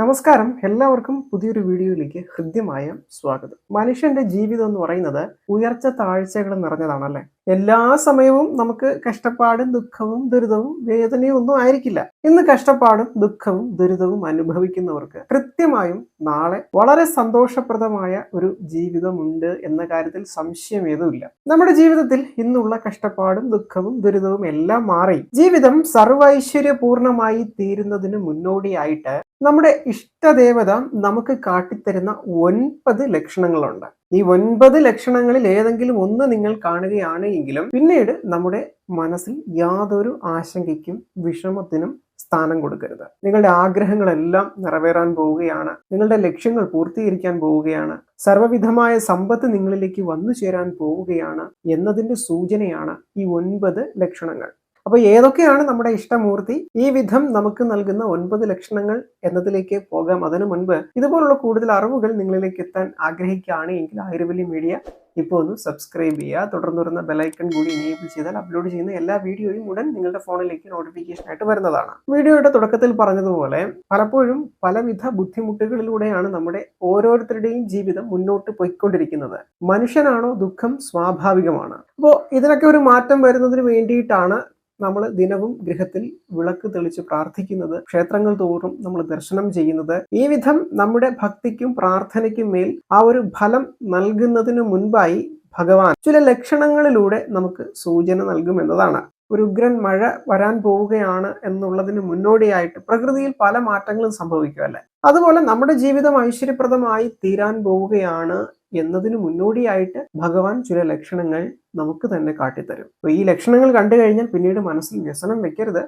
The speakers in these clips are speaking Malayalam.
നമസ്കാരം. എല്ലാവർക്കും പുതിയൊരു വീഡിയോയിലേക്ക് ഹൃദ്യമായ സ്വാഗതം. മനുഷ്യന്റെ ജീവിതം എന്ന് പറയുന്നത് ഉയർച്ച താഴ്ചകൾ നിറഞ്ഞതാണല്ലേ? എല്ലാ സമയവും നമുക്ക് കഷ്ടപ്പാടും ദുഃഖവും ദുരിതവും വേദനയും ഒന്നും ആയിരിക്കില്ല. ഇന്ന് കഷ്ടപ്പാടും ദുഃഖവും ദുരിതവും അനുഭവിക്കുന്നവർക്ക് കൃത്യമായും നാളെ വളരെ സന്തോഷപ്രദമായ ഒരു ജീവിതമുണ്ട് എന്ന കാര്യത്തിൽ സംശയം ഏതുമില്ല നമ്മുടെ ജീവിതത്തിൽ ഇന്നുള്ള കഷ്ടപ്പാടും ദുഃഖവും ദുരിതവും എല്ലാം മാറി. ജീവിതം സർവൈശ്വര്യപൂർണമായി തീരുന്നതിന് മുന്നോടിയായിട്ട് നമ്മുടെ ഇഷ്ടദേവത നമുക്ക് കാട്ടിത്തരുന്ന ഒൻപത് ലക്ഷണങ്ങളുണ്ട്. ഈ ഒൻപത് ലക്ഷണങ്ങളിൽ ഏതെങ്കിലും ഒന്ന് നിങ്ങൾ കാണുകയാണ് എങ്കിലും പിന്നീട് നമ്മുടെ മനസ്സിൽ യാതൊരു ആശങ്കയ്ക്കും വിഷമത്തിനും സ്ഥാനം കൊടുക്കരുത്. നിങ്ങളുടെ ആഗ്രഹങ്ങളെല്ലാം നിറവേറാൻ പോവുകയാണ്. നിങ്ങളുടെ ലക്ഷ്യങ്ങൾ പൂർത്തീകരിക്കാൻ പോവുകയാണ്. സർവവിധമായ സമ്പത്ത് നിങ്ങളിലേക്ക് വന്നു ചേരാൻ പോവുകയാണ് എന്നതിന്റെ സൂചനയാണ് ഈ ഒൻപത് ലക്ഷണങ്ങൾ. അപ്പൊ ഏതൊക്കെയാണ് നമ്മുടെ ഇഷ്ടമൂർത്തി? ഈ വിധം നമുക്ക് നൽകുന്ന ഒൻപത് ലക്ഷണങ്ങൾ എന്നതിലേക്ക് പോകാം. അതിനു മുൻപ് ഇതുപോലുള്ള കൂടുതൽ അറിവുകൾ നിങ്ങളിലേക്ക് എത്താൻ ആഗ്രഹിക്കുകയാണ് എങ്കിൽ ആയിരവല്ലി മീഡിയ ഇപ്പോൾ ഒന്ന് സബ്സ്ക്രൈബ് ചെയ്യുക. തുടർന്ന് വരുന്ന ബെലൈക്കൺ കൂടി എനേബിൾ ചെയ്താൽ അപ്ലോഡ് ചെയ്യുന്ന എല്ലാ വീഡിയോയും ഉടൻ നിങ്ങളുടെ ഫോണിലേക്ക് നോട്ടിഫിക്കേഷൻ ആയിട്ട് വരുന്നതാണ്. വീഡിയോയുടെ തുടക്കത്തിൽ പറഞ്ഞതുപോലെ പലപ്പോഴും പലവിധ ബുദ്ധിമുട്ടുകളിലൂടെയാണ് നമ്മുടെ ഓരോരുത്തരുടെയും ജീവിതം മുന്നോട്ട് പോയിക്കൊണ്ടിരിക്കുന്നത്. മനുഷ്യനാണോ ദുഃഖം? സ്വാഭാവികമാണ്. അപ്പോൾ ഇതിനൊക്കെ ഒരു മാറ്റം വരുന്നതിന് വേണ്ടിയിട്ടാണ് നമ്മൾ ദിനവും ഗൃഹത്തിൽ വിളക്ക് തെളിച്ച് പ്രാർത്ഥിക്കുന്നത് ക്ഷേത്രങ്ങൾ തോറും നമ്മൾ ദർശനം ചെയ്യുന്നത്. ഈ വിധം നമ്മുടെ ഭക്തിക്കും പ്രാർത്ഥനയ്ക്കും മേൽ ആ ഒരു ഫലം നൽകുന്നതിന് മുൻപായി ഭഗവാൻ ചില ലക്ഷണങ്ങളിലൂടെ നമുക്ക് സൂചന നൽകുമെന്നതാണ്. ഒരു ഉഗ്രൻ മഴ വരാൻ പോവുകയാണ് എന്നുള്ളതിന് മുന്നോടിയായിട്ട് പ്രകൃതിയിൽ പല മാറ്റങ്ങളും സംഭവിക്കുമല്ലേ അതുപോലെ നമ്മുടെ ജീവിതം ഐശ്വര്യപ്രദമായി തീരാൻ പോവുകയാണ് എന്നതിന് മുന്നോടിയായിട്ട് ഭഗവാൻ ചില ലക്ഷണങ്ങൾ നമുക്ക് തന്നെ കാട്ടിത്തരും. അപ്പൊ ഈ ലക്ഷണങ്ങൾ കണ്ടു കഴിഞ്ഞാൽ പിന്നീട് മനസ്സിൽ വ്യസനം വെക്കരുത്.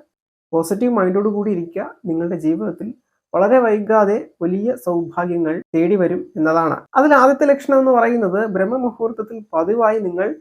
പോസിറ്റീവ് മൈൻഡോട് കൂടി ഇരിക്കുക. നിങ്ങളുടെ ജീവിതത്തിൽ വളരെ വൈകാതെ വലിയ സൗഭാഗ്യങ്ങൾ തേടി വരും എന്നതാണ്. അതിൽ ആദ്യത്തെ ലക്ഷണം എന്ന് പറയുന്നത് ബ്രഹ്മമുഹൂർത്തത്തിൽ പതിവായി നിങ്ങൾ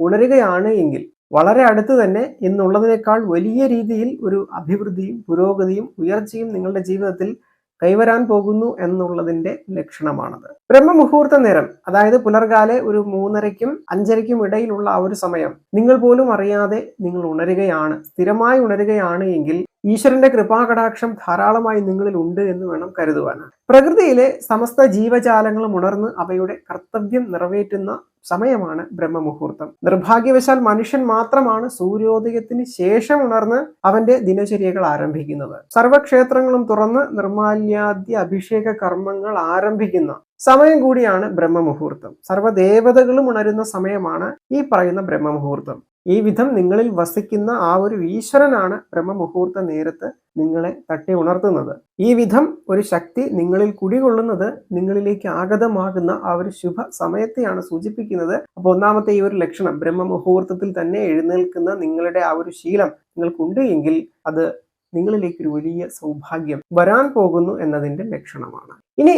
ഉണരുകയാണ് എങ്കിൽ വളരെ അടുത്ത് തന്നെ എന്നുള്ളതിനേക്കാൾ വലിയ രീതിയിൽ ഒരു അഭിവൃദ്ധിയും പുരോഗതിയും ഉയർച്ചയും നിങ്ങളുടെ ജീവിതത്തിൽ കൈവരാൻ പോകുന്നു എന്നുള്ളതിന്റെ ലക്ഷണമാണത്. ബ്രഹ്മമുഹൂർത്ത നേരം അതായത് പുലർകാലെ ഒരു മൂന്നരയ്ക്കും അഞ്ചരയ്ക്കും ഇടയിലുള്ള ആ ഒരു സമയം നിങ്ങൾ പോലും അറിയാതെ നിങ്ങൾ ഉണരുകയാണ് സ്ഥിരമായി ഉണരുകയാണ് എങ്കിൽ ഈശ്വരന്റെ കൃപാകടാക്ഷം ധാരാളമായി നിങ്ങളിൽ ഉണ്ട് എന്ന് വേണം കരുതുവാനാണ്. പ്രകൃതിയിലെ സമസ്ത ജീവജാലങ്ങളും ഉണർന്ന് അവയുടെ കർത്തവ്യം നിറവേറ്റുന്ന സമയമാണ് ബ്രഹ്മമുഹൂർത്തം. നിർഭാഗ്യവശാൽ മനുഷ്യൻ മാത്രമാണ് സൂര്യോദയത്തിന് ശേഷം ഉണർന്ന് അവന്റെ ദിനചര്യകൾ ആരംഭിക്കുന്നത്. സർവക്ഷേത്രങ്ങളും തുറന്ന് നിർമാല്യാദ്യ അഭിഷേക കർമ്മങ്ങൾ ആരംഭിക്കുന്ന സമയം കൂടിയാണ് ബ്രഹ്മമുഹൂർത്തം. സർവദേവതകളും ഉണരുന്ന സമയമാണ് ഈ പറയുന്ന ബ്രഹ്മമുഹൂർത്തം. ഈ വിധം നിങ്ങളിൽ വസിക്കുന്ന ആ ഒരു ഈശ്വരനാണ് ബ്രഹ്മമുഹൂർത്ത നേരത്ത് നിങ്ങളെ തട്ടി ഉണർത്തുന്നത്. ഈ വിധം ഒരു ശക്തി നിങ്ങളിൽ കുടികൊള്ളുന്നത് നിങ്ങളിലേക്ക് ആഗതമാകുന്ന ആ ഒരു ശുഭ സമയത്തെയാണ് സൂചിപ്പിക്കുന്നത്. അപ്പോൾ ഒന്നാമത്തെ ഈ ഒരു ലക്ഷണം ബ്രഹ്മമുഹൂർത്തത്തിൽ തന്നെ എഴുന്നേൽക്കുന്ന നിങ്ങളുടെ ആ ഒരു ശീലം നിങ്ങൾക്കുണ്ട് എങ്കിൽ അത് നിങ്ങളിലേക്ക് ഒരു വലിയ സൗഭാഗ്യം വരാൻ പോകുന്നു എന്നതിന്റെ ലക്ഷണമാണ്. ഇനി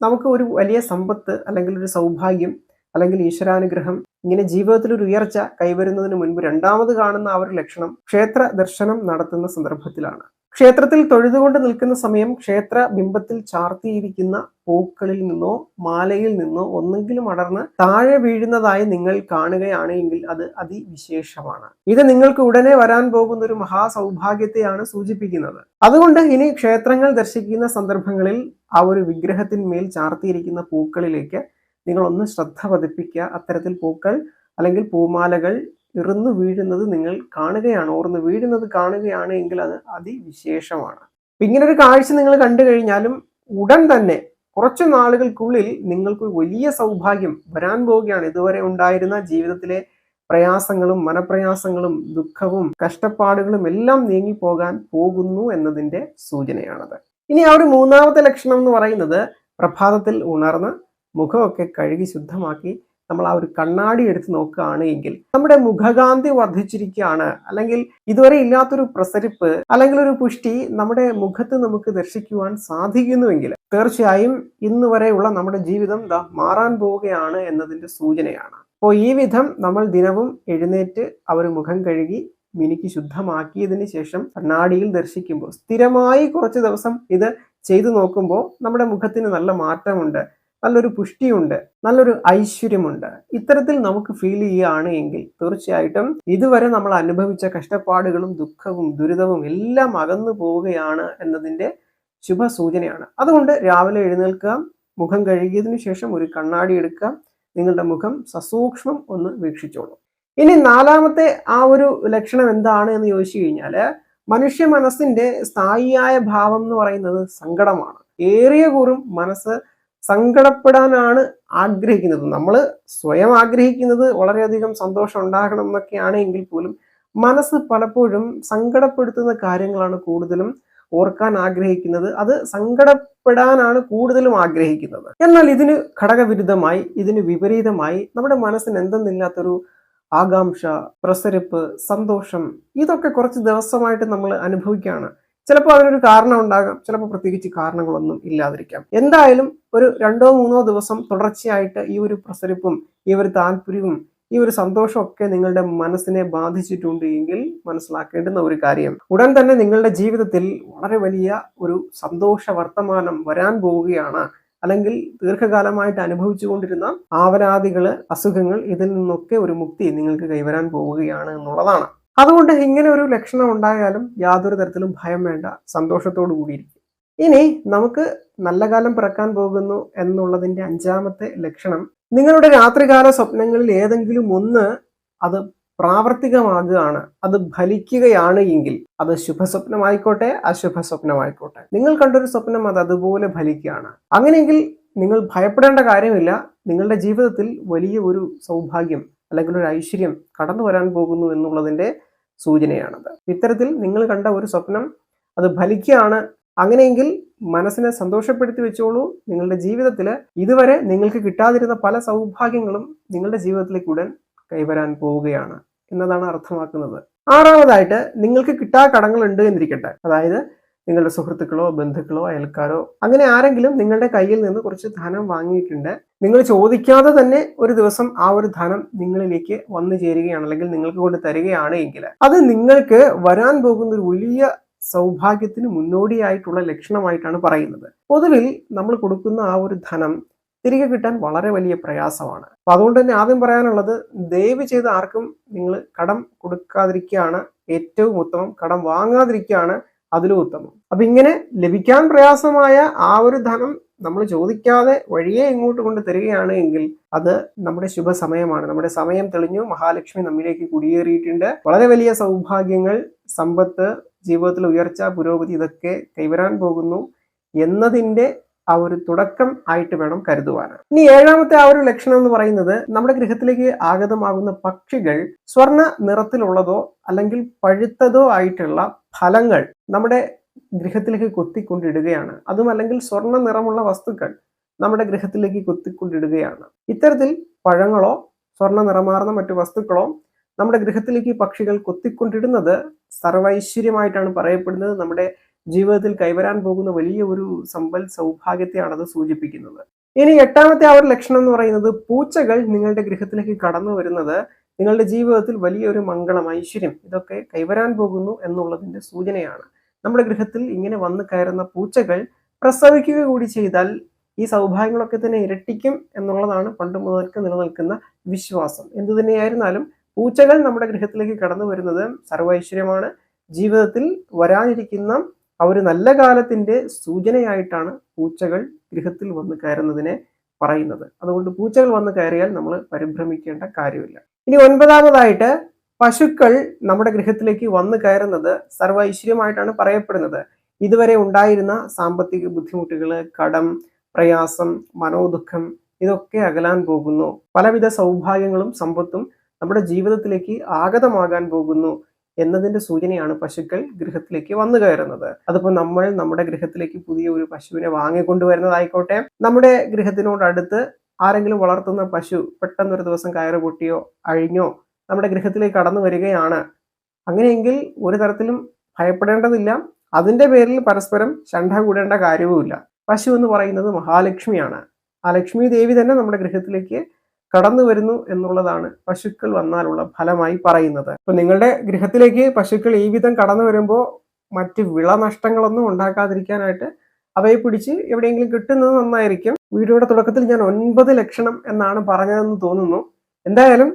നമുക്ക് ഒരു വലിയ സമ്പത്ത് അല്ലെങ്കിൽ ഒരു സൗഭാഗ്യം അല്ലെങ്കിൽ ഈശ്വരാനുഗ്രഹം ഇങ്ങനെ ജീവിതത്തിൽ ഒരു ഉയർച്ച കൈവരുന്നതിന് മുൻപ് രണ്ടാമത് കാണുന്ന ആ ഒരു ലക്ഷണം ക്ഷേത്ര ദർശനം നടത്തുന്ന സന്ദർഭത്തിലാണ്. ക്ഷേത്രത്തിൽ തൊഴുതുകൊണ്ട് നിൽക്കുന്ന സമയം ക്ഷേത്ര ബിംബത്തിൽ ചാർത്തിയിരിക്കുന്ന പൂക്കളിൽ നിന്നോ മാലയിൽ നിന്നോ ഒന്നെങ്കിലും അടർന്ന് താഴെ വീഴുന്നതായി നിങ്ങൾ കാണുകയാണെങ്കിൽ അത് അതിവിശേഷമാണ്. ഇത് നിങ്ങൾക്ക് ഉടനെ വരാൻ പോകുന്ന ഒരു മഹാസൗഭാഗ്യത്തെയാണ് സൂചിപ്പിക്കുന്നത്. അതുകൊണ്ട് ഇനി ക്ഷേത്രങ്ങൾ ദർശിക്കുന്ന സന്ദർഭങ്ങളിൽ ആ ഒരു വിഗ്രഹത്തിന്മേൽ ചാർത്തിയിരിക്കുന്ന പൂക്കളിലേക്ക് നിങ്ങൾ ഒന്ന് ശ്രദ്ധ പതിപ്പിക്കുക. അത്തരത്തിൽ പൂക്കൾ അല്ലെങ്കിൽ പൂമാലകൾ ഇറന്നു വീഴുന്നത് നിങ്ങൾ കാണുകയാണ്. ഓർന്ന് വീഴുന്നത് കാണുകയാണ് എങ്കിൽ അത് അതിവിശേഷമാണ്. ഇങ്ങനെ ഒരു കാഴ്ച നിങ്ങൾ കണ്ടു കഴിഞ്ഞാലും ഉടൻ തന്നെ കുറച്ചു നാളുകൾക്കുള്ളിൽ നിങ്ങൾക്ക് വലിയ സൗഭാഗ്യം വരാൻ പോവുകയാണ്. ഇതുവരെ ഉണ്ടായിരുന്ന ജീവിതത്തിലെ പ്രയാസങ്ങളും മനപ്രയാസങ്ങളും ദുഃഖവും കഷ്ടപ്പാടുകളും എല്ലാം നീങ്ങിപ്പോകാൻ പോകുന്നു എന്നതിന്റെ സൂചനയാണത്. ഇനി ആ ഒരു മൂന്നാമത്തെ ലക്ഷണം എന്ന് പറയുന്നത് പ്രഭാതത്തിൽ ഉണർന്ന് മുഖമൊക്കെ കഴുകി ശുദ്ധമാക്കി നമ്മൾ ആ ഒരു കണ്ണാടി എടുത്ത് നോക്കുകയാണ് എങ്കിൽ. നമ്മുടെ മുഖകാന്തി വർദ്ധിച്ചിരിക്കുകയാണ്. അല്ലെങ്കിൽ ഇതുവരെ ഇല്ലാത്തൊരു പ്രസരിപ്പ് അല്ലെങ്കിൽ ഒരു പുഷ്ടി നമ്മുടെ മുഖത്ത് നമുക്ക് ദർശിക്കുവാൻ സാധിക്കുന്നുവെങ്കിൽ തീർച്ചയായും ഇന്ന് വരെയുള്ള നമ്മുടെ ജീവിതം ദാ മാറാൻ പോവുകയാണ് എന്നതിന്റെ സൂചനയാണ്. അപ്പോൾ ഈ വിധം നമ്മൾ ദിനവും എഴുന്നേറ്റ് അവർ മുഖം കഴുകി മിനിക്ക് ശുദ്ധമാക്കിയതിന് ശേഷം കണ്ണാടിയിൽ ദർശിക്കുമ്പോൾ സ്ഥിരമായി കുറച്ച് ദിവസം ഇത് ചെയ്തു നോക്കുമ്പോൾ നമ്മുടെ മുഖത്തിന് നല്ല മാറ്റമുണ്ട്. നല്ലൊരു പുഷ്ടിയുണ്ട് നല്ലൊരു ഐശ്വര്യമുണ്ട്. ഇത്തരത്തിൽ നമുക്ക് ഫീൽ ചെയ്യുകയാണ് എങ്കിൽ തീർച്ചയായിട്ടും ഇതുവരെ നമ്മൾ അനുഭവിച്ച കഷ്ടപ്പാടുകളും ദുഃഖവും ദുരിതവും എല്ലാം അകന്നു പോവുകയാണ് എന്നതിന്റെ ശുഭ സൂചനയാണ് അതുകൊണ്ട് രാവിലെ എഴുന്നേൽക്കുക മുഖം കഴുകിയതിനു ശേഷം ഒരു കണ്ണാടി എടുക്കുക നിങ്ങളുടെ മുഖം സസൂക്ഷ്മം ഒന്ന് വീക്ഷിച്ചോളൂ. ഇനി നാലാമത്തെ ആ ഒരു ലക്ഷണം എന്താണ് എന്ന് ചോദിച്ചു കഴിഞ്ഞാൽ മനുഷ്യ മനസ്സിന്റെ സ്ഥായിയായ ഭാവം എന്ന് പറയുന്നത് സങ്കടമാണ്. ഏറിയ കൂറും മനസ്സ് സങ്കടപ്പെടാനാണ് ആഗ്രഹിക്കുന്നത്. നമ്മൾ സ്വയം ആഗ്രഹിക്കുന്നത് വളരെയധികം സന്തോഷം ഉണ്ടാകണം എന്നൊക്കെയാണ് എങ്കിൽ പോലും മനസ്സ് പലപ്പോഴും സങ്കടപ്പെടുത്തുന്ന കാര്യങ്ങളാണ് കൂടുതലും ഓർക്കാൻ ആഗ്രഹിക്കുന്നത്. അത് സങ്കടപ്പെടാനാണ് കൂടുതലും ആഗ്രഹിക്കുന്നത്. എന്നാൽ ഇതിന് ഘടകവിരുദ്ധമായി ഇതിന് വിപരീതമായി നമ്മുടെ മനസ്സിന് എന്തെന്നില്ലാത്തൊരു ആകാംക്ഷ പ്രസരിപ്പ് സന്തോഷം ഇതൊക്കെ കുറച്ച് ദിവസമായിട്ട് നമ്മൾ അനുഭവിക്കുകയാണ്. ചിലപ്പോൾ അതിനൊരു കാരണം ഉണ്ടാകാം ചിലപ്പോൾ പ്രത്യേകിച്ച് കാരണങ്ങളൊന്നും ഇല്ലാതിരിക്കാം. എന്തായാലും ഒരു രണ്ടോ മൂന്നോ ദിവസം തുടർച്ചയായിട്ട് ഈ ഒരു പ്രസരിപ്പും ഈ ഒരു താല്പര്യവും ഈ ഒരു സന്തോഷമൊക്കെ നിങ്ങളുടെ മനസ്സിനെ ബാധിച്ചിട്ടുണ്ട് എങ്കിൽ മനസ്സിലാക്കേണ്ടുന്ന ഒരു കാര്യം. ഉടൻ തന്നെ നിങ്ങളുടെ ജീവിതത്തിൽ വളരെ വലിയ ഒരു സന്തോഷ വർത്തമാനം വരാൻ പോവുകയാണ്. അല്ലെങ്കിൽ ദീർഘകാലമായിട്ട് അനുഭവിച്ചുകൊണ്ടിരുന്ന ആവരാദികൾ അസുഖങ്ങൾ ഇതിൽ നിന്നൊക്കെ ഒരു മുക്തി നിങ്ങൾക്ക് കൈവരാൻ പോവുകയാണ് എന്നുള്ളതാണ്. അതുകൊണ്ട് ഇങ്ങനെ ഒരു ലക്ഷണം ഉണ്ടായാലും യാതൊരു തരത്തിലും ഭയം വേണ്ട. സന്തോഷത്തോടു കൂടിയിരിക്കും. ഇനി നമുക്ക് നല്ല കാലം പിറക്കാൻ പോകുന്നു എന്നുള്ളതിന്റെ അഞ്ചാമത്തെ ലക്ഷണം നിങ്ങളുടെ രാത്രികാല സ്വപ്നങ്ങളിൽ ഏതെങ്കിലും ഒന്ന് അത് പ്രാവർത്തികമാകുകയാണ് അത് ഫലിക്കുകയാണ് എങ്കിൽ അത് ശുഭസ്വപ്നമായിക്കോട്ടെ അശുഭ സ്വപ്നമായിക്കോട്ടെ നിങ്ങൾ കണ്ടൊരു സ്വപ്നം അത് അതുപോലെ ഫലിക്കുകയാണ്. അങ്ങനെയെങ്കിൽ നിങ്ങൾ ഭയപ്പെടേണ്ട കാര്യമില്ല. നിങ്ങളുടെ ജീവിതത്തിൽ വലിയ ഒരു സൗഭാഗ്യം അല്ലെങ്കിൽ ഒരു ഐശ്വര്യം കടന്നു വരാൻ പോകുന്നു എന്നുള്ളതിന്റെ സൂചനയാണത്. ഇത്തരത്തിൽ നിങ്ങൾ കണ്ട ഒരു സ്വപ്നം അത് ഫലിക്കുകയാണ്. അങ്ങനെയെങ്കിൽ മനസ്സിനെ സന്തോഷപ്പെടുത്തി വെച്ചോളൂ. നിങ്ങളുടെ ജീവിതത്തിൽ ഇതുവരെ നിങ്ങൾക്ക് കിട്ടാതിരുന്ന പല സൗഭാഗ്യങ്ങളും നിങ്ങളുടെ ജീവിതത്തിലേക്ക് ഉടൻ കൈവരാൻ പോവുകയാണ്. എന്നതാണ് അർത്ഥമാക്കുന്നത്. ആറാമതായിട്ട് നിങ്ങൾക്ക് കിട്ടാ കടങ്ങൾ ഉണ്ട് എന്നിരിക്കട്ടെ. അതായത് നിങ്ങളുടെ സുഹൃത്തുക്കളോ ബന്ധുക്കളോ അയൽക്കാരോ അങ്ങനെ ആരെങ്കിലും നിങ്ങളുടെ കയ്യിൽ നിന്ന് കുറച്ച് ധനം വാങ്ങിയിട്ടുണ്ട്. നിങ്ങൾ ചോദിക്കാതെ തന്നെ ഒരു ദിവസം ആ ഒരു ധനം നിങ്ങളിലേക്ക് വന്നു ചേരുകയാണ് അല്ലെങ്കിൽ നിങ്ങൾക്ക് കൊണ്ട് തരികയാണ് എങ്കിൽ അത് നിങ്ങൾക്ക് വരാൻ പോകുന്ന ഒരു വലിയ സൗഭാഗ്യത്തിന് മുന്നോടിയായിട്ടുള്ള ലക്ഷണമായിട്ടാണ് പറയുന്നത്. പൊതുവിൽ നമ്മൾ കൊടുക്കുന്ന ആ ഒരു ധനം തിരികെ കിട്ടാൻ വളരെ വലിയ പ്രയാസമാണ്. അപ്പൊ അതുകൊണ്ട് തന്നെ ആദ്യം പറയാനുള്ളത് ദയവ് ചെയ്ത് ആർക്കും നിങ്ങൾ കടം കൊടുക്കാതിരിക്കുകയാണ്. ഏറ്റവും ഉത്തമം കടം വാങ്ങാതിരിക്കുകയാണ്. അതിലും ഉത്തമം. അപ്പൊ ഇങ്ങനെ ലഭിക്കാൻ പ്രയാസമായ ആ ഒരു ധനം നമ്മൾ ചോദിക്കാതെ വഴിയെ ഇങ്ങോട്ട് കൊണ്ട് തരികയാണ് എങ്കിൽ അത് നമ്മുടെ ശുഭ സമയമാണ് നമ്മുടെ സമയം തെളിഞ്ഞു. മഹാലക്ഷ്മി നമ്മിലേക്ക് കുടിയേറിയിട്ടുണ്ട്. വളരെ വലിയ സൗഭാഗ്യങ്ങൾ സമ്പത്ത് ജീവിതത്തിലെ ഉയർച്ച പുരോഗതി ഇതൊക്കെ കൈവരാൻ പോകുന്നു എന്നതിന്റെ ആ ഒരു തുടക്കം ആയിട്ട് വേണം കരുതുവാൻ ഇനി ഏഴാമത്തെ ആ ഒരു ലക്ഷണം എന്ന് പറയുന്നത് നമ്മുടെ ഗൃഹത്തിലേക്ക് ആഗതമാകുന്ന പക്ഷികൾ സ്വർണ നിറത്തിലുള്ളതോ അല്ലെങ്കിൽ പഴുത്തതോ ആയിട്ടുള്ള ഫലങ്ങൾ നമ്മുടെ ഗൃഹത്തിലേക്ക് കൊത്തിക്കൊണ്ടിടുകയാണ്. അതും അല്ലെങ്കിൽ സ്വർണ നിറമുള്ള വസ്തുക്കൾ നമ്മുടെ ഗൃഹത്തിലേക്ക് കൊത്തിക്കൊണ്ടിടുകയാണ്. ഇത്തരത്തിൽ പഴങ്ങളോ സ്വർണ നിറമാർന്ന മറ്റു വസ്തുക്കളോ നമ്മുടെ ഗൃഹത്തിലേക്ക് പക്ഷികൾ കൊത്തിക്കൊണ്ടിടുന്നത് സർവൈശ്വര്യമായിട്ടാണ് പറയപ്പെടുന്നത്. നമ്മുടെ ജീവിതത്തിൽ കൈവരാൻ പോകുന്ന വലിയ ഒരു സമ്പൽ സൗഭാഗ്യത്തെയാണ് അത് സൂചിപ്പിക്കുന്നത്. ഇനി എട്ടാമത്തെ ആ ഒരു ലക്ഷണം എന്ന് പറയുന്നത് പൂച്ചകൾ നിങ്ങളുടെ ഗൃഹത്തിലേക്ക് കടന്നു വരുന്നത് നിങ്ങളുടെ ജീവിതത്തിൽ വലിയൊരു മംഗളം ഐശ്വര്യം ഇതൊക്കെ കൈവരാൻ പോകുന്നു എന്നുള്ളതിന്റെ സൂചനയാണ്. നമ്മുടെ ഗൃഹത്തിൽ ഇങ്ങനെ വന്നു കയറുന്ന പൂച്ചകൾ പ്രസവിക്കുക കൂടി ചെയ്താൽ ഈ സൗഭാഗ്യങ്ങളൊക്കെ തന്നെ ഇരട്ടിക്കും എന്നുള്ളതാണ് പണ്ട് മുതൽക്ക് നിലനിൽക്കുന്ന വിശ്വാസം. എന്തു തന്നെയായിരുന്നാലും പൂച്ചകൾ നമ്മുടെ ഗൃഹത്തിലേക്ക് കടന്നു വരുന്നത് സർവൈശ്വര്യമാണ് ജീവിതത്തിൽ വരാനിരിക്കുന്ന ആ ഒരു നല്ല കാലത്തിന്റെ സൂചനയായിട്ടാണ് പൂച്ചകൾ ഗൃഹത്തിൽ വന്ന് കയറുന്നതിനെ പറയുന്നത്. അതുകൊണ്ട് പൂച്ചകൾ വന്ന് കയറിയാൽ നമ്മൾ പരിഭ്രമിക്കേണ്ട കാര്യമില്ല. ഇനി ഒൻപതാമതായിട്ട് പശുക്കൾ നമ്മുടെ ഗൃഹത്തിലേക്ക് വന്നു കയറുന്നത് സർവൈശ്വര്യമായിട്ടാണ് പറയപ്പെടുന്നത്. ഇതുവരെ ഉണ്ടായിരുന്ന സാമ്പത്തിക ബുദ്ധിമുട്ടുകൾ കടം പ്രയാസം മനോദുഃഖം ഇതൊക്കെ അകലാൻ പോകുന്നു. പലവിധ സൗഭാഗ്യങ്ങളും സമ്പത്തും നമ്മുടെ ജീവിതത്തിലേക്ക് ആഗതമാകാൻ പോകുന്നു എന്നതിന്റെ സൂചനയാണ് പശുക്കൾ ഗൃഹത്തിലേക്ക് വന്നു കയറുന്നത്. അതിപ്പോൾ നമ്മൾ നമ്മുടെ ഗൃഹത്തിലേക്ക് പുതിയ ഒരു പശുവിനെ വാങ്ങിക്കൊണ്ടുവരുന്നതായിക്കോട്ടെ. നമ്മുടെ ഗൃഹത്തിനോടടുത്ത് ആരെങ്കിലും വളർത്തുന്ന പശു പെട്ടെന്നൊരു ദിവസം കയറ് പൊട്ടിയോ അഴിഞ്ഞോ നമ്മുടെ ഗൃഹത്തിലേക്ക് കടന്നു വരികയാണ്. അങ്ങനെയെങ്കിൽ ഒരു തരത്തിലും ഭയപ്പെടേണ്ടതില്ല. അതിന്റെ പേരിൽ പരസ്പരം ചണ്ട കൂടേണ്ട കാര്യവുമില്ല. പശു എന്ന് പറയുന്നത് മഹാലക്ഷ്മിയാണ്. ആ ലക്ഷ്മി ദേവി തന്നെ നമ്മുടെ ഗൃഹത്തിലേക്ക് കടന്നു വരുന്നു എന്നുള്ളതാണ് പശുക്കൾ വന്നാലുള്ള ഫലമായി പറയുന്നത്. അപ്പൊ നിങ്ങളുടെ ഗൃഹത്തിലേക്ക് പശുക്കൾ ഈ വിധം കടന്നു വരുമ്പോൾ മറ്റ് വിളനഷ്ടങ്ങളൊന്നും ഉണ്ടാക്കാതിരിക്കാനായിട്ട് അവയെ പിടിച്ച് എവിടെയെങ്കിലും കിട്ടുന്നത് നന്നായിരിക്കും. വീഡിയോയുടെ തുടക്കത്തിൽ ഞാൻ ഒൻപത് ലക്ഷണം എന്നാണ് പറഞ്ഞതെന്ന് തോന്നുന്നു. എന്തായാലും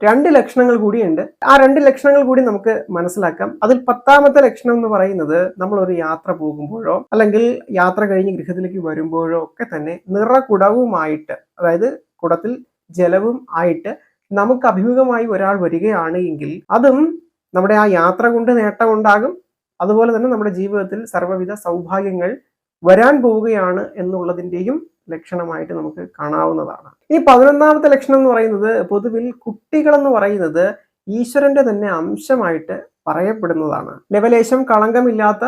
രണ്ട് ലക്ഷണങ്ങൾ കൂടിയുണ്ട്. ആ രണ്ട് ലക്ഷണങ്ങൾ കൂടി നമുക്ക് മനസ്സിലാക്കാം. അതിൽ പത്താമത്തെ ലക്ഷണം എന്ന് പറയുന്നത് നമ്മൾ ഒരു യാത്ര പോകുമ്പോഴോ അല്ലെങ്കിൽ യാത്ര കഴിഞ്ഞ് ഗൃഹത്തിലേക്ക് വരുമ്പോഴോ ഒക്കെ തന്നെ നിറകുടവുമായിട്ട് അതായത് കുടത്തിൽ ജലവും ആയിട്ട് നമുക്ക് അഭിമുഖമായി ഒരാൾ വരികയാണ് എങ്കിൽ അതും നമ്മുടെ ആ യാത്ര കൊണ്ട് നേട്ടമുണ്ടാകും അതുപോലെ തന്നെ നമ്മുടെ ജീവിതത്തിൽ സർവവിധ സൗഭാഗ്യങ്ങൾ വരാൻ പോവുകയാണ് എന്നുള്ളതിന്റെയും ലക്ഷണമായിട്ട് നമുക്ക് കാണാവുന്നതാണ്. ഇനി പതിനൊന്നാമത്തെ ലക്ഷണം എന്ന് പറയുന്നത് പൊതുവിൽ കുട്ടികൾ എന്ന് പറയുന്നത് ഈശ്വരന്റെ തന്നെ അംശമായിട്ട് പറയപ്പെടുന്നതാണ്. ലവലേശം കളങ്കമില്ലാത്ത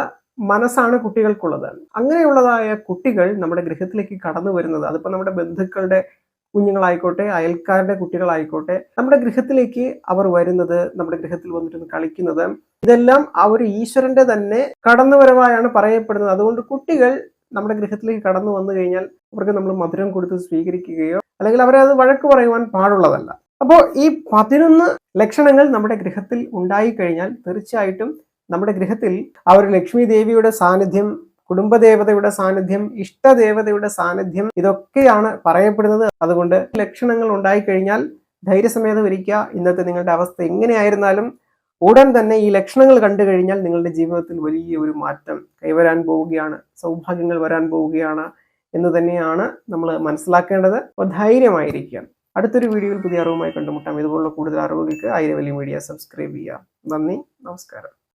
മനസ്സാണ് കുട്ടികൾക്കുള്ളത്. അങ്ങനെയുള്ളതായ കുട്ടികൾ നമ്മുടെ ഗൃഹത്തിലേക്ക് കടന്നു വരുന്നത് അതിപ്പോ നമ്മുടെ ബന്ധുക്കളുടെ കുഞ്ഞുങ്ങളായിക്കോട്ടെ അയൽക്കാരുടെ കുട്ടികളായിക്കോട്ടെ നമ്മുടെ ഗൃഹത്തിലേക്ക് അവർ വരുന്നത് നമ്മുടെ ഗൃഹത്തിൽ വന്നിട്ടൊന്ന് കളിക്കുന്നത് ഇതെല്ലാം ആ ഒരു ഈശ്വരന്റെ തന്നെ കടന്നുവരവായാണ് പറയപ്പെടുന്നത്. അതുകൊണ്ട് കുട്ടികൾ നമ്മുടെ ഗൃഹത്തിലേക്ക് കടന്നു വന്നു കഴിഞ്ഞാൽ അവർക്ക് നമ്മൾ മധുരം കൊടുത്ത് സ്വീകരിക്കുകയോ അല്ലെങ്കിൽ അവരെ അത് വഴക്ക് പറയുവാൻ പാടുള്ളതല്ല. അപ്പോൾ ഈ പതിനൊന്ന് ലക്ഷണങ്ങൾ നമ്മുടെ ഗൃഹത്തിൽ ഉണ്ടായിക്കഴിഞ്ഞാൽ തീർച്ചയായിട്ടും നമ്മുടെ ഗൃഹത്തിൽ ആ ഒരു ലക്ഷ്മി ദേവിയുടെ സാന്നിധ്യം കുടുംബദേവതയുടെ സാന്നിധ്യം ഇഷ്ടദേവതയുടെ സാന്നിധ്യം ഇതൊക്കെയാണ് പറയപ്പെടുന്നത്. അതുകൊണ്ട് ലക്ഷണങ്ങൾ ഉണ്ടായിക്കഴിഞ്ഞാൽ ധൈര്യസമേതം ഇരിക്കുക. ഇന്നത്തെ നിങ്ങളുടെ അവസ്ഥ എങ്ങനെയായിരുന്നാലും ഉടൻ തന്നെ ഈ ലക്ഷണങ്ങൾ കണ്ടു കഴിഞ്ഞാൽ നിങ്ങളുടെ ജീവിതത്തിൽ വലിയ ഒരു മാറ്റം കൈവരാൻ പോവുകയാണ് സൗഭാഗ്യങ്ങൾ വരാൻ പോവുകയാണ് എന്ന് തന്നെയാണ് നമ്മൾ മനസ്സിലാക്കേണ്ടത്. അപ്പോൾ ധൈര്യമായിരിക്കുക അടുത്തൊരു വീഡിയോയിൽ പുതിയ അറിവുമായി കണ്ടുമുട്ടാം. ഇതുപോലുള്ള കൂടുതൽ അറിവുകൾക്ക് ആയിരവലി മീഡിയ സബ്സ്ക്രൈബ് ചെയ്യുക. നന്ദി. നമസ്കാരം.